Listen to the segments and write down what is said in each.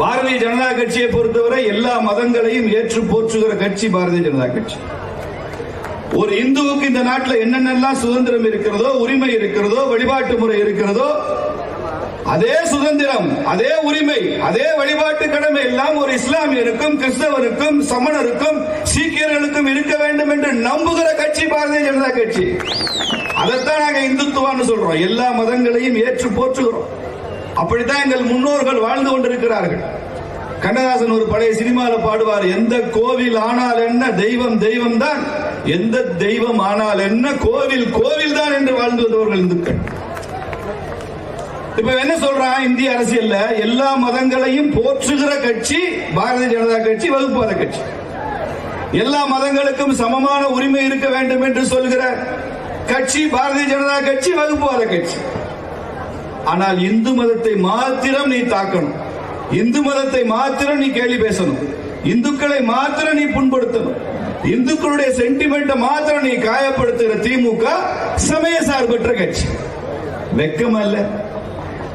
பாரதிய ஜனதா கட்சியை பொறுத்தவரை எல்லா மதங்களையும் ஏற்று போற்றுகிற கட்சி பாரதிய ஜனதா கட்சி. ஒரு இந்துவுக்கு இந்த நாட்டில் என்னென்னலாம் சுதந்திரம் இருக்கிறதோ உரிமை இருக்கிறதோ வழிபாட்டு முறை இருக்கிறதோ அதே சுதந்திரம் அதே உரிமை அதே வழிபாட்டு கடமை எல்லாம் ஒரு இஸ்லாமியருக்கும் கிறிஸ்தவருக்கும் சமணருக்கும் சீக்கியர்களுக்கும் இருக்க வேண்டும் என்று நம்புகிற கட்சி பாரதிய ஜனதா கட்சி. அதைத்தான் நாங்கள் இந்துத்துவான்னு சொல்றோம். எல்லா மதங்களையும் ஏற்று போற்றுகிறோம். அப்படித்தான் எங்கள் முன்னோர்கள் வாழ்ந்து கொண்டிருக்கிறார்கள். கண்ணதாசன் ஒரு பழைய சினிமாவில் பாடுவார் எந்த கோவில் ஆனால் என்ன தெய்வம் தெய்வம் தான். எந்த தெய்வம் ஆனால் என்ன கோவில் கோவில் தான் என்று வாழ்ந்து வந்தவர்கள் இந்துக்கள் இப்ப என்ன சொல்றான்? இந்திய அரசியல்ல எல்லா மதங்களையும் போற்றுகிற கட்சி பாரதிய ஜனதா கட்சி வகுப்புவாத கட்சி. எல்லா மதங்களுக்கும் சமமான உரிமை இருக்க வேண்டும் என்று சொல்கிற கட்சி பாரதிய ஜனதா கட்சி வகுப்புவாத கட்சி. ஆனால் இந்து மதத்தை மாத்திரம் நீ தாக்கணும். இந்து மதத்தை மாத்திரம் நீ கேள்வி பேசணும். இந்துக்களை மாத்திரம் நீ புண்படுத்தணும். இந்துக்களுடைய சென்டிமெண்ட்டை மாத்திரம் நீ காயப்படுத்துகிற திமுக சமய சார்பற்ற கட்சி. வெக்கமா இல்ல?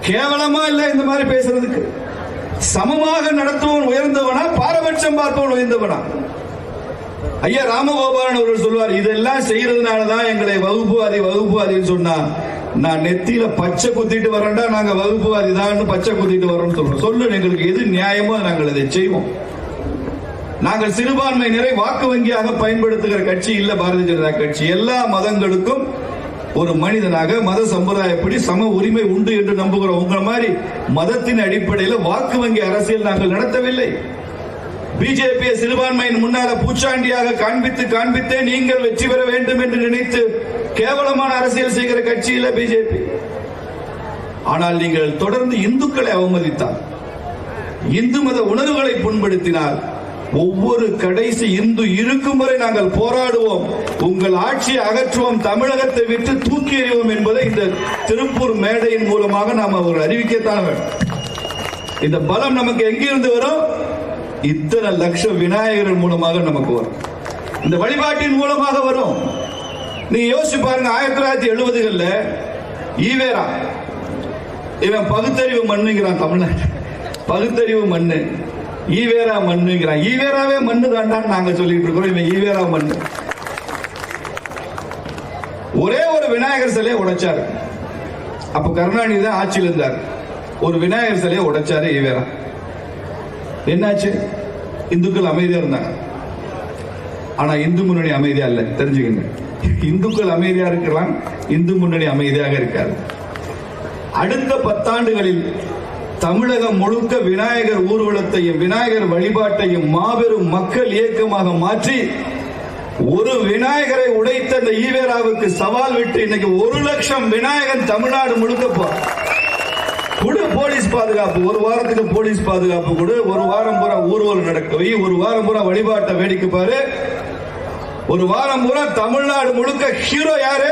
கேவலமா இல்ல இந்த மாதிரி பேசுறதுக்கு? சமமாக நடத்துவன் உயர்ந்தவனா பாரபட்சம் பார்ப்பவன் உயர்ந்தவனா? ஐயா ராமகோபாலன் அவர்கள் சொல்வார் இதெல்லாம் செய்யறதுனாலதான் எங்களை வகுப்புவாதி வகுப்புவாதின்னு சொன்னா நான் நெத்தியில பச்சை குத்திட்டு வரேன்டா நாங்க வகுப்புவாதி தான் பச்சை குத்திட்டு வரோம்னு சொல்றோம். சொல்லு எங்களுக்கு எது நியாயமோ நாங்கள் இதை செய்வோம். நாங்கள் சிறுபான்மையினரை வாக்கு வங்கியாக பயன்படுத்துகிற கட்சி இல்ல பாரதிய ஜனதா கட்சி. எல்லா மதங்களுக்கும் ஒரு மனிதனாக மத சம்பிரதாயப்படி சம உரிமை உண்டு என்று நம்புகிறோம் உங்களை மாதிரி மதத்தின் அடிப்படையில் வாக்கு வங்கி அரசியல் நாங்கள் நடத்தவில்லை. பிஜேபியை சிறுபான்மையின் முன்னால பூச்சாண்டியாக காண்பித்து காண்பித்தே நீங்கள் வெற்றி பெற வேண்டும் என்று நினைத்து கேவலமான அரசியல் செய்கிற கட்சியில பிஜேபி. ஆனால் நீங்கள் தொடர்ந்து இந்துக்களை அவமதித்தால் இந்து மத உணர்வுகளை புண்படுத்தினால் ஒவ்வொரு கடைசி இந்து இருக்கும் வரை நாங்கள் போராடுவோம். உங்கள் ஆட்சியை அகற்றுவோம் தமிழகத்தை விட்டு தூக்கி எறிவோம் என்பதை இந்த திருப்பூர் மேடையின் மூலமாக நாம் அவர் அறிவிக்கத்தான் வேண்டும். இந்த பலம் நமக்கு எங்கிருந்து வரும்? இத்தனை லட்சம் விநாயகர் மூலமாக நமக்கு வரும். இந்த வழிபாட்டின் மூலமாக வரும். நீங்க யோசிச்சு பாருங்க ஆயிரத்தி தொள்ளாயிரத்தி எழுபதுகள்ல ஈவேரா. இவன் பகுத்தறிவு மண்ணுங்கிறான் தமிழ்நாட்டு பகுத்தறிவு மண்ணு. ஈவேரா மண்ணுங்கிறான். ஈவேராவே மண்ணு தாண்டான்னு நாங்க சொல்லிட்டு இருக்கிறோம். இவன் ஈவேரா மண்ணு. ஒரே ஒரு விநாயகர் சிலையை உடைச்சாரு. அப்ப கருணாநிதி தான் ஆட்சியில் இருந்தார் ஒரு விநாயகர் சிலையை உடைச்சாரு ஈவேரா. என்னாச்சு? இந்துக்கள் அமைதியா இருந்தாங்க. ஆனா இந்து முன்னணி அமைதியா இல்ல. தெரிஞ்சுக்கங்க. இந்துக்கள் அமைதியா இருக்கலாம் இந்து முன்னணி அமைதியாக இருக்காது. அடுத்த பத்தாண்டுகளில் தமிழகம் முழுக்க விநாயகர் ஊர்வலத்தையும் விநாயகர் வழிபாட்டையும் மாபெரும் மக்கள் இயக்கமாக மாற்றி ஒரு விநாயகரை உடைத்த இந்த ஈவேராவுக்கு சவால் விட்டு இன்னைக்கு ஒரு லட்சம் விநாயகன் தமிழ்நாடு முழுக்க போ கொடு போலீஸ் பாதுகாப்பு. ஒரு வாரத்துக்கு போலீஸ் பாதுகாப்பு கொடு. ஒரு வாரம் பூரா ஊர்வலம் நடக்கவை ஒரு வாரம் பூரா வழிபாட்டை வேடிக்கை பாரு. ஒரு வாரம் பூரா தமிழ்நாடு முழுக்க ஹீரோ யாரு?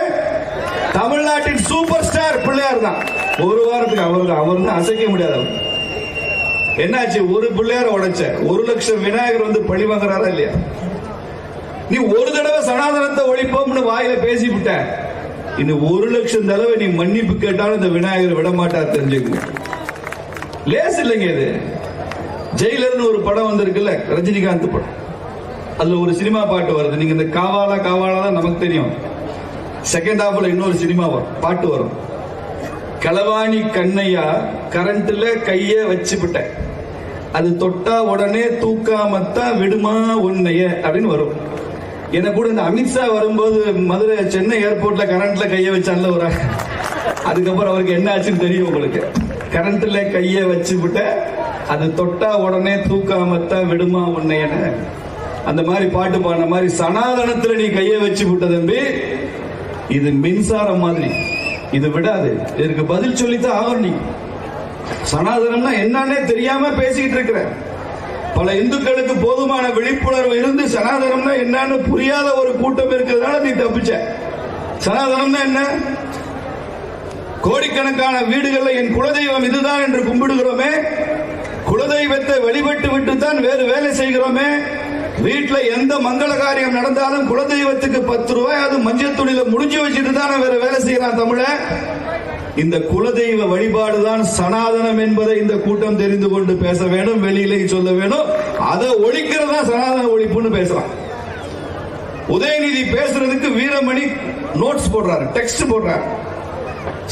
தமிழ்நாட்டின் சூப்பர் ஸ்டார் பிள்ளையார் தான் ஒரு வாரத்துக்கு அவர் தான் அவர் தான் அசைக்க முடியாது அவர். என்னாச்சு? ஒரு பிள்ளையார உடைச்ச. ஒரு லட்சம் விநாயகர் வந்து பழி வாங்குறாரா இல்லையா? நீ ஒரு தடவை சனாதனத்தை ஒழிப்போம்னு வாயில பேசி இன்னும் ஒரு லட்சம் தடவை நீ மன்னிப்பு கேட்டாலும் இந்த விநாயகர் விட மாட்டார் தெரிஞ்சுக்கங்க லேஸ் இல்லைங்க இது. ஜெயிலர்னு ஒரு படம் வந்திருக்குல்ல ரஜினிகாந்த் படம். அதுல ஒரு சினிமா பாட்டு வருது. நீங்க இந்த காவாலா காவாலா தான் நமக்கு தெரியும். செகண்ட் ஹாஃப்ல இன்னொரு சினிமா வரும். பாட்டு வரும். களவாணி கண்ணையா கரண்ட்ல கைய வச்சுவிட்ட அது தொட்டா உடனே தூக்காமத்தான் விடுமா உன்னைய அப்படின்னு வரும். என்ன கூட இந்த அமித்ஷா வரும்போது மதுரை சென்னை ஏர்போர்ட்ல கரண்ட்ல கைய வச்சான்ல ஒரு அதுக்கப்புறம் அவருக்கு என்ன ஆச்சுன்னு தெரியும் உங்களுக்கு. கரண்ட்ல கைய வச்சு விட்ட அது தொட்டா உடனே தூக்காமத்தான் விடுமா உன்னையன அந்த மாதிரி பாட்டு பாடின மாதிரி சனாதனத்துல நீ கையை வச்சு விட்ட தம்பி இது மின்சாரம் மாதிரி. இது விடாது. இதற்கு பதில் சொல்லித்தான் ஆகணும் நீ. சனாதனம்னா என்னன்னே தெரியாம பேசிக்கிட்டு இருக்கிற. பல இந்துக்களுக்கு போதுமான விழிப்புணர்வு இருந்து சனாதனம்னா என்னன்னு புரியாத ஒரு கூட்டம் இருக்கிறதுனால நீ தப்பிச்ச. சனாதனம்னா என்ன? கோடிக்கணக்கான வீடுகளில் என் குலதெய்வம் இதுதான் என்று கும்பிடுகிறோமே குலதெய்வத்தை வழிபட்டு விட்டு தான் வேறு வேலை செய்கிறோமே வீட்டில் எந்த மங்கள காரியம் நடந்தாலும் குலதெய்வத்துக்கு பத்து ரூபாய் அது மஞ்சள் துணியில முடிஞ்சு வச்சுட்டு தான் வேற வேலை செய்யறான் தமிழ. இந்த குலதெய்வ வழிபாடுதான் சனாதனம் என்பதை இந்த கூட்டம் தெரிந்து கொண்டு பேச வேண்டும் வெளியிலே சொல்ல வேணும் அதை ஒழிக்கிறதா சனாதன ஒழிப்புன்னு பேசுறான். உதயநிதி பேசுறதுக்கு வீரமணி நோட்ஸ் போடுறாரு டெக்ஸ்ட் போடுறாரு.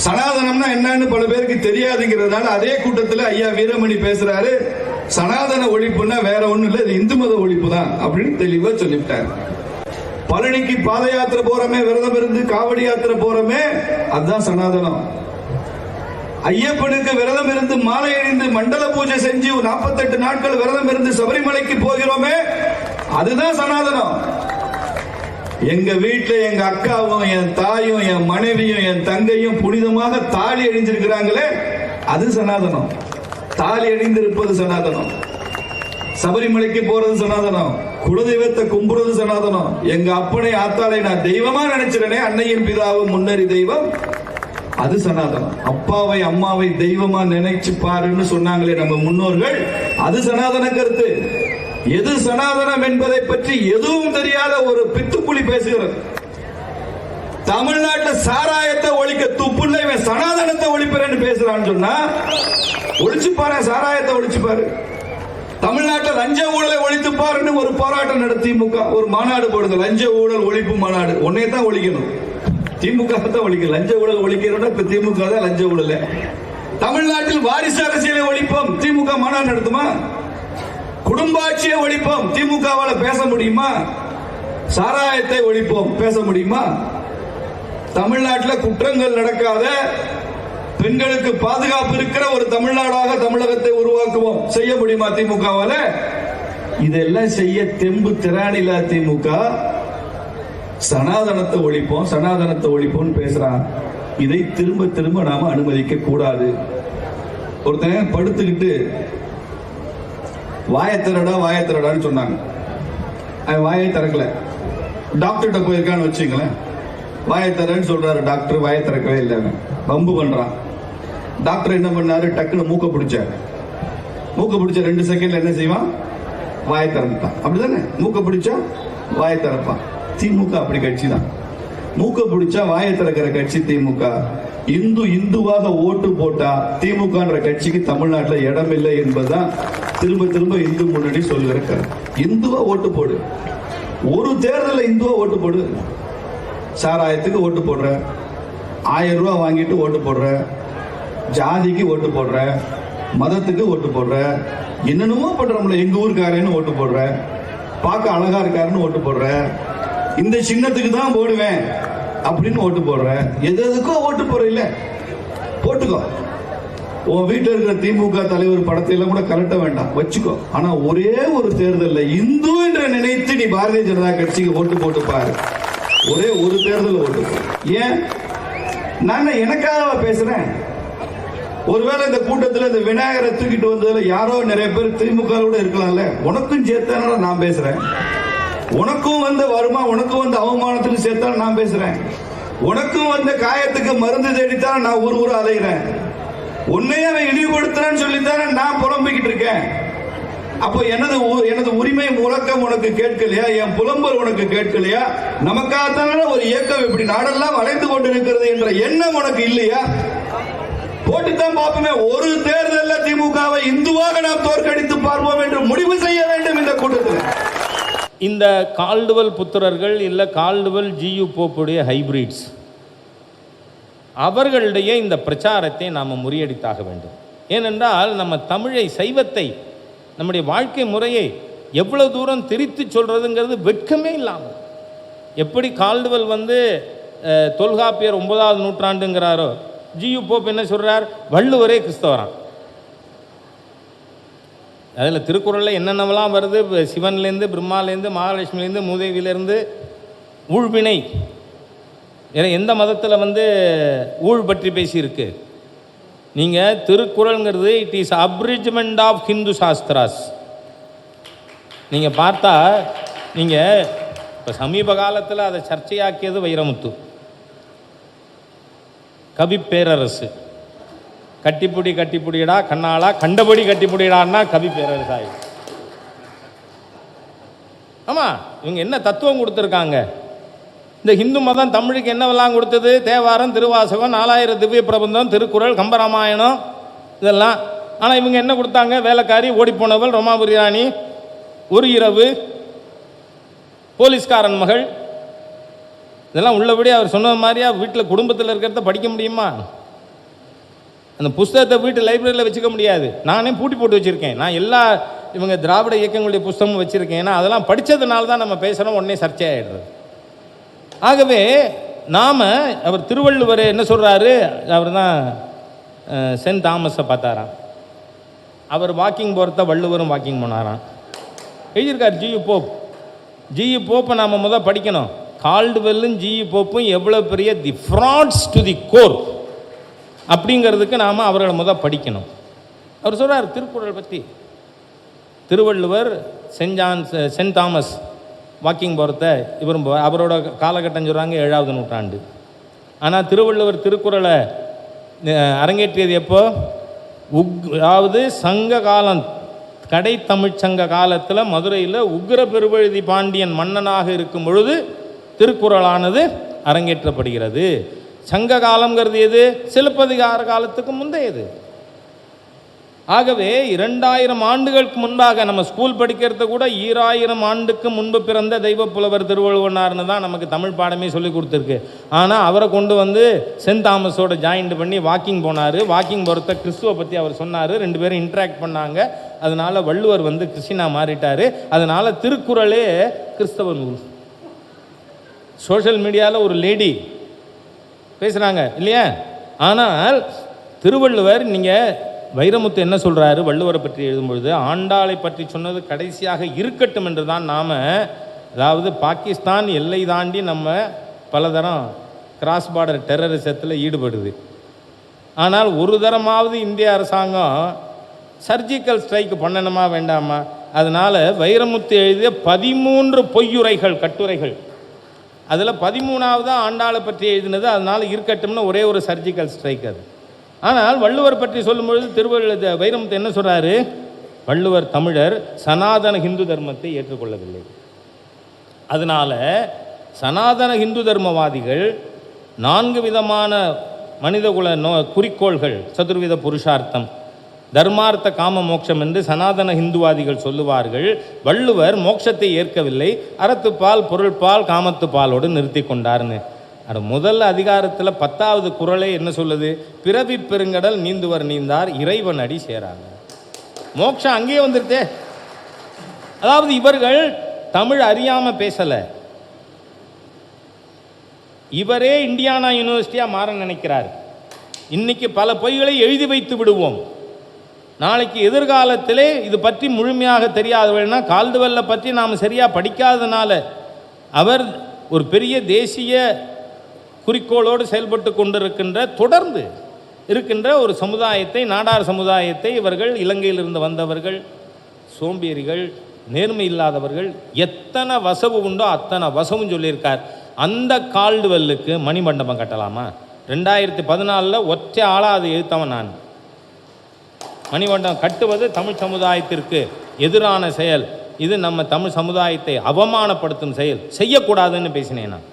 சனாதனம்னா என்னன்னு பல பேருக்கு தெரியாதுங்கிறதுனால அதே கூட்டத்தில் ஐயா வீரமணி பேசுறாரு. சனாதன ஒழிப்புன்னா வேற ஒண்ணும் இல்லை இது இந்து மத ஒழிப்பு தான் அப்படின்னு தெளிவா சொல்லிவிட்டார். பழனிக்கு பாத யாத்திரை போறோமே விரதம் இருந்து காவடி யாத்திரை போறோமே அதுதான் சனாதனம். ஐயப்பனுக்கு விரதம் இருந்து மாலை அணிந்து மண்டல பூஜை செஞ்சு நாற்பத்தெட்டு நாட்கள் விரதம் இருந்து சபரிமலைக்கு போகிறோமே அதுதான் சனாதனம். எங்க வீட்டுல எங்க அக்காவும் என் தாயும் என் மனைவியும் என் தங்கையும் புனிதமாக தாலி அணிஞ்சிருக்கிறாங்களே அது சனாதனம். தாலி அணிந்திருப்பது சனாதனம். சபரிமலைக்கு போறது சனாதனம். குலதெய்வத்தை கும்புறது சனாதனம். எங்க அப்பனை ஆத்தாலை நான் தெய்வமா நினைச்சிருனே அன்னையின் பிதாவும் முன்னறி தெய்வம். அது சனாதனம். அப்பாவை அம்மாவை தெய்வமா நினைச்சு பாருன்னு சொன்னாங்களே நம்ம முன்னோர்கள் அது சனாதன கருத்து. எது சனாதனம் என்பதை பற்றி எதுவும் தெரியாத ஒரு பித்துப்புலி பேசுகிறது. தமிழ்நாட்டில் சாராயத்தை ஒழிக்க துப்புள்ள இவன் சனாதனத்தை ஒழிப்பேன்னு பேசுறான்னு சொன்னா ஒழிச்சு பாரு சாராயத்தை ஒழிச்சு பாரு. தமிழ்நாட்டில் லஞ்ச ஊழலை ஒழித்து பாருன்னு ஒரு போராட்டம் நடத்தி திமுக ஒரு மாநாடு போடுது. லஞ்ச ஊழல் ஒழிப்பு மாநாடு. உன்னைய தான் ஒழிக்கணும். திமுக தான் ஒழிக்க லஞ்ச ஊழல் ஒழிக்கிறோம்னா இப்ப திமுக தான் லஞ்ச ஊழல தமிழ்நாட்டில் வாரிசு அரசியலை ஒழிப்போம். திமுக மாநாடு நடத்துமா? குடும்ப ஆட்சியை ஒழிப்போம். திமுகவால பேச முடியுமா? சாராயத்தை ஒழிப்போம். பேச முடியுமா? தமிழ்நாட்டில் குற்றங்கள் நடக்காத பெண்களுக்கு பாதுகாப்பு இருக்கிற ஒரு தமிழ்நாடாக தமிழகத்தை உருவாக்குவோம். செய்ய முடியுமா திமுகவால? இதெல்லாம் செய்ய தெம்பு திராணிலா திமுக. சனாதனத்தை ஒழிப்போம் சனாதனத்தை ஒழிப்போம் பேசுறான் இதை திரும்ப திரும்ப நாம அனுமதிக்க கூடாது. ஒருத்தன் படுத்துக்கிட்டு வாயை திறடா சொன்னாங்க. அவன் வாயை திறக்கல. டாக்டர்கிட்ட போயிருக்கான்னு வச்சுங்களேன் வாயை திறன்னு சொல்றாரு டாக்டர் வாயை திறக்கவே இல்லை பம்பு பண்றான். டாக்டர் என்ன பண்ணாரு? டக்குன்னு மூக்க பிடிச்சாரு. மூக்க பிடிச்ச ரெண்டு செகண்ட்ல என்ன செய்வான்? வாயை திறந்துட்டான். அப்படிதானே மூக்க பிடிச்சா வாயை திறப்பான். திமுக அப்படி கட்சி தான் மூக்க பிடிச்சா வாயை திறக்கிற கட்சி திமுக. இந்து இந்துவாக ஓட்டு போட்டா திமுகன்ற கட்சிக்கு தமிழ்நாட்டில் இடம் இல்லை என்பதுதான் திரும்ப திரும்ப இந்து முன்னணி சொல்லுகிற இந்துவா ஓட்டு போடு. ஒரு தேர்தலில் இந்துவா ஓட்டு போடு. சாராயத்துக்கு ஓட்டு போடுற. ஆயிரம் ரூபா வாங்கிட்டு ஓட்டு போடுற. ஜாதிக்கு ஓட்டு போடுற. மதத்துக்கு ஓட்டு போடுற. என்னென்னமோ பண்றோம்ல. எங்க ஊருக்காரன்னு ஓட்டு போடுற. பார்க்க அழகா இருக்காருன்னு ஓட்டு போடுற. இந்த சின்னத்துக்கு தான் போடுவேன். அப்படின்னு ஓட்டு போடுற எது எதுக்கோ ஓட்டு போற இல்ல. போட்டுக்கோ. உன் வீட்டில் இருக்கிற திமுக தலைவர் படத்தை எல்லாம் கூட கலட்ட வேண்டாம். வச்சுக்கோ. ஆனா ஒரே ஒரு தேர்தலில் இந்து என்று நினைத்து நீ பாரதிய ஜனதா கட்சிக்கு ஓட்டு போட்டு பாரு. ஒரே ஒரு தேர்தல் ஓட்டு ஏன்? நான் எனக்காக பேசுறேன்? ஒருவேளை இந்த கூட்டத்தில் இந்த விநாயகரை தூக்கிட்டு வந்ததுல யாரோ நிறைய பேர் திமுக கூட இருக்கலாம்ல. உனக்கும் சேர்த்தான நான் பேசுறேன். உனக்கும் வந்த வருமா? உனக்கும் வந்த அவமானத்துக்கு சேர்த்தாலும் நான் பேசுறேன். உனக்கும் வந்த காயத்துக்கு மருந்து தேடித்தான் நான் ஊர் ஊர் அலைகிறேன் உன்னையே அவன் இழிவுபடுத்துறான்னு சொல்லித்தானே நான் புலம்பிக்கிட்டு இருக்கேன். அப்போ எனது உ- எனது உரிமை முழக்கம் உனக்கு கேட்கலையா? என் புலம்பல் உனக்கு கேட்கலையா? நமக்காகத்தான ஒரு இயக்கம் இப்படி நாடெல்லாம் வளைந்து கொண்டிருக்கிறது என்ற எண்ணம் உனக்கு இல்லையா? போட்டுத்தான் பார்ப்போமே. ஒரு தேர்தலில் திமுகவை இந்துவாக நாம் தோற்கடித்து பார்ப்போம் என்று முடிவு செய்ய வேண்டும் இந்த கூட்டத்தில். இந்த கால்டுவல் புத்திரர்கள் இல்லை கால்டுவல் ஜியு போப்புடைய ஹைபிரிட்ஸ் அவர்களுடைய இந்த பிரச்சாரத்தை நாம் முறியடித்தாக வேண்டும். ஏனென்றால் நம்ம தமிழை சைவத்தை நம்முடைய வாழ்க்கை முறையை எவ்வளோ தூரம் திரித்து சொல்கிறதுங்கிறது வெட்கமே இல்லாமல். எப்படி கால்டுவல் வந்து தொல்காப்பியர் ஒன்பதாவது நூற்றாண்டுங்கிறாரோ ஜியு போப் என்ன சொல்கிறார் வள்ளுவரே கிறிஸ்தவரான் அதில் திருக்குறளில் என்னென்னவெல்லாம் வருது? சிவன்லேருந்து பிரம்மாலேருந்து மகாலட்சுமிலேருந்து மூதேவியிலேருந்து ஊழ்வினை. ஏன்னா எந்த மதத்தில் வந்து ஊழ் பற்றி பேசியிருக்கு? நீங்கள் திருக்குறள்ங்கிறது it is abridgement of Hindu Shastras நீங்கள் பார்த்தா நீங்கள் இப்போ சமீப காலத்தில் அதை சர்ச்சையாக்கியது வைரமுத்து. கவி பேரரசு கட்டிப்புடி கட்டிப்புடியடா கண்ணாளா கண்டபடி கட்டிப்புடியடான்னா கவி பேரரசாய். ஆமா ஆமாம் இவங்க என்ன தத்துவம் கொடுத்துருக்காங்க? இந்த ஹிந்து மதம் தமிழுக்கு என்னவெல்லாம் கொடுத்தது? தேவாரம் திருவாசகம் நாலாயிரம் திவ்ய பிரபந்தம் திருக்குறள் கம்பராமாயணம் இதெல்லாம். ஆனால் இவங்க என்ன கொடுத்தாங்க? வேலைக்காரி ஓடிப்போனவள் ரோமாபுரி ராணி ஒரு இரவு போலீஸ்காரன் மகள். இதெல்லாம் உள்ளபடி அவர் சொன்னது மாதிரியா? வீட்டில் குடும்பத்தில் இருக்கிறத படிக்க முடியுமா? அந்த புஸ்தகத்தை வீட்டு லைப்ரரியில் வச்சுக்க முடியாது. நானே பூட்டி போட்டு வச்சுருக்கேன். நான் எல்லா இவங்க திராவிட இயக்கங்களுடைய புஸ்தகமும் வச்சுருக்கேன். ஏன்னா அதெல்லாம் படித்ததுனால தான் நம்ம பேசுகிறோம் உடனே சர்ச்சையாயிடுறது ஆகவே நாம் அவர் திருவள்ளுவர் என்ன சொல்கிறாரு அவர் தான் சென்ட் தாமஸை பார்த்தாராம். அவர் வாக்கிங் போகிறத வள்ளுவரும் வாக்கிங் போனாராம். எழுதியிருக்கார் ஜியு போப். ஜியு போப்பை நாம் முதல் படிக்கணும். கால்டுவெல்லும் ஜியு போப்பும் எவ்வளோ பெரிய the frauds to the core அப்படிங்கிறதுக்கு நாம் அவர்களை முதல் படிக்கணும். அவர் சொல்கிறார் திருக்குறள் பற்றி Thiruvalluvar saint John saint Thomas walking போகிறத இவரும் அவரோட காலகட்டம் சொல்கிறாங்க ஏழாவது நூற்றாண்டு. ஆனால் திருவள்ளுவர் திருக்குறளை அரங்கேற்றியது எப்போ? உக் அதாவது சங்க காலம் கடை தமிழ்ச்சங்க காலத்தில் மதுரையில் உக்ர பெருவழுதி பாண்டியன் மன்னனாக இருக்கும் பொழுது திருக்குறளானது அரங்கேற்றப்படுகிறது. சங்க காலம்ங்கிறது எது? சிலப்பதிகார காலத்துக்கு முந்தையது ஆகவே இரண்டாயிரம் ஆண்டுகளுக்கு முன்பாக நம்ம ஸ்கூல் படிக்கிறது கூட ஈராயிரம் ஆண்டுக்கு முன்பு பிறந்த தெய்வ புலவர் திருவள்ளுவனார்னு தான் நமக்கு தமிழ் பாடமே சொல்லி கொடுத்துருக்கு. ஆனால் அவரை கொண்டு வந்து சென்ட் தாமஸோட ஜாயின்ட் பண்ணி வாக்கிங் போனார். வாக்கிங் போகிறத கிறிஸ்துவை பற்றி அவர் சொன்னார். ரெண்டு பேரும் இன்ட்ராக்ட் பண்ணாங்க. அதனால வள்ளுவர் வந்து கிறிஸ்டினா மாறிட்டார். அதனால் திருக்குறளே கிறிஸ்தவ நூல். சோஷியல் மீடியாவில் ஒரு லேடி பேசுகிறாங்க இல்லையா? ஆனால் திருவள்ளுவர் நீங்கள் வைரமுத்து என்ன சொல்கிறாரு வள்ளுவரை பற்றி எழுதும்பொழுது ஆண்டாளை பற்றி சொன்னது கடைசியாக இருக்கட்டும் என்று தான் நாம் அதாவது பாகிஸ்தான் எல்லை தாண்டி நம்ம பலதரம் கிராஸ் பார்டர் டெரரிசத்தில் ஈடுபடுது. ஆனால் ஒரு தரமாவது இந்திய அரசாங்கம் சர்ஜிக்கல் ஸ்ட்ரைக் பண்ணணுமா வேண்டாமா? அதனால் வைரமுத்து எழுதிய பதிமூன்று பொய்யுரைகள் கட்டுரைகள். அதில் பதிமூணாவது ஆண்டாளை பற்றி எழுதினது அதனால் இருக்கட்டும்னு ஒரே ஒரு சர்ஜிக்கல் ஸ்ட்ரைக் அது. ஆனால் வள்ளுவர் பற்றி சொல்லும்பொழுது திருவள்ளுவர் வைரமுத்து என்ன சொல்கிறாரு வள்ளுவர் தமிழர் சனாதன ஹிந்து தர்மத்தை ஏற்றுக்கொள்ளவில்லை. அதனால் சனாதன ஹிந்து தர்மவாதிகள் நான்கு விதமான மனிதகுல நோ குறிக்கோள்கள் சதுர்வித புருஷார்த்தம் தர்மார்த்த காம மோட்சம் என்று சனாதன ஹிந்துவாதிகள் சொல்லுவார்கள். வள்ளுவர் மோட்சத்தை ஏற்கவில்லை. அறத்துப்பால் பொருள்பால் காமத்துப்பாலோடு நிறுத்தி கொண்டார்னு. அது முதல் அதிகாரத்தில் பத்தாவது குரலே என்ன சொல்லுது? பிறவி பெருங்கடல் நீந்துவர் நீந்தார் இறைவன் அடி சேராங்க. மோட்சம் அங்கேயே வந்துருத்தே. அதாவது இவர்கள் தமிழ் அறியாமல் பேசலை. இவரே இந்தியானா யூனிவர்சிட்டியாக மாற நினைக்கிறார். இன்னைக்கு பல பொய்களை எழுதி வைத்து விடுவோம். நாளைக்கு எதிர்காலத்திலே இது பற்றி முழுமையாக தெரியாதவர்கள்னா கால்டுவெல்லை பற்றி நாம் சரியாக படிக்காதனால அவர் ஒரு பெரிய தேசிய குறிக்கோளோடு செயல்பட்டு கொண்டிருக்கின்ற தொடர்ந்து இருக்கின்ற ஒரு சமுதாயத்தை நாடார் சமுதாயத்தை இவர்கள் இலங்கையிலிருந்து வந்தவர்கள் சோம்பேறிகள் நேர்மை இல்லாதவர்கள் எத்தனை வசவு உண்டோ அத்தனை வசவும் சொல்லியிருக்கார். அந்த கால்டுவெல்லுக்கு மணிமண்டபம் கட்டலாமா? ரெண்டாயிரத்தி பதினாலில் ஒற்றை ஆளாக அதை எழுத்தவன் நான். மணிமண்டபம் கட்டுவது தமிழ் சமுதாயத்திற்கு எதிரான செயல். இது நம்ம தமிழ் சமுதாயத்தை அவமானப்படுத்தும் செயல். செய்யக்கூடாதுன்னு பேசினேன் நான்.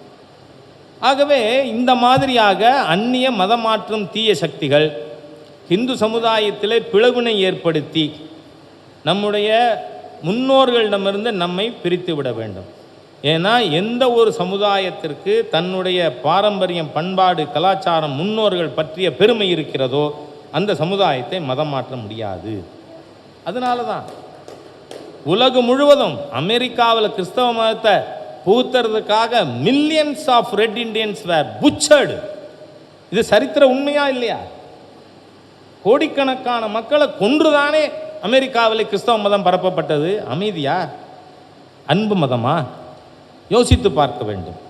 ஆகவே இந்த மாதிரியாக அந்நிய மதமாற்றும் தீய சக்திகள் இந்து சமுதாயத்திலே பிளவினை ஏற்படுத்தி நம்முடைய முன்னோர்களிடமிருந்து நம்மை பிரித்து விட வேண்டும். ஏன்னா எந்த ஒரு சமுதாயத்திற்கு தன்னுடைய பாரம்பரியம் பண்பாடு கலாச்சாரம் முன்னோர்கள் பற்றிய பெருமை இருக்கிறதோ அந்த சமுதாயத்தை மதம் மாற்ற முடியாது. அதனால தான் உலகம் முழுவதும் அமெரிக்காவில் கிறிஸ்தவ மதத்தை புகுத்துறதுக்காக millions of red Indians were butchered இது சரித்திர உண்மையா இல்லையா? கோடிக்கணக்கான மக்களை கொன்றுதானே அமெரிக்காவில் கிறிஸ்தவ மதம் பரப்பப்பட்டது. அமைதியா? அன்பு மதமா? யோசித்து பார்க்க வேண்டும்.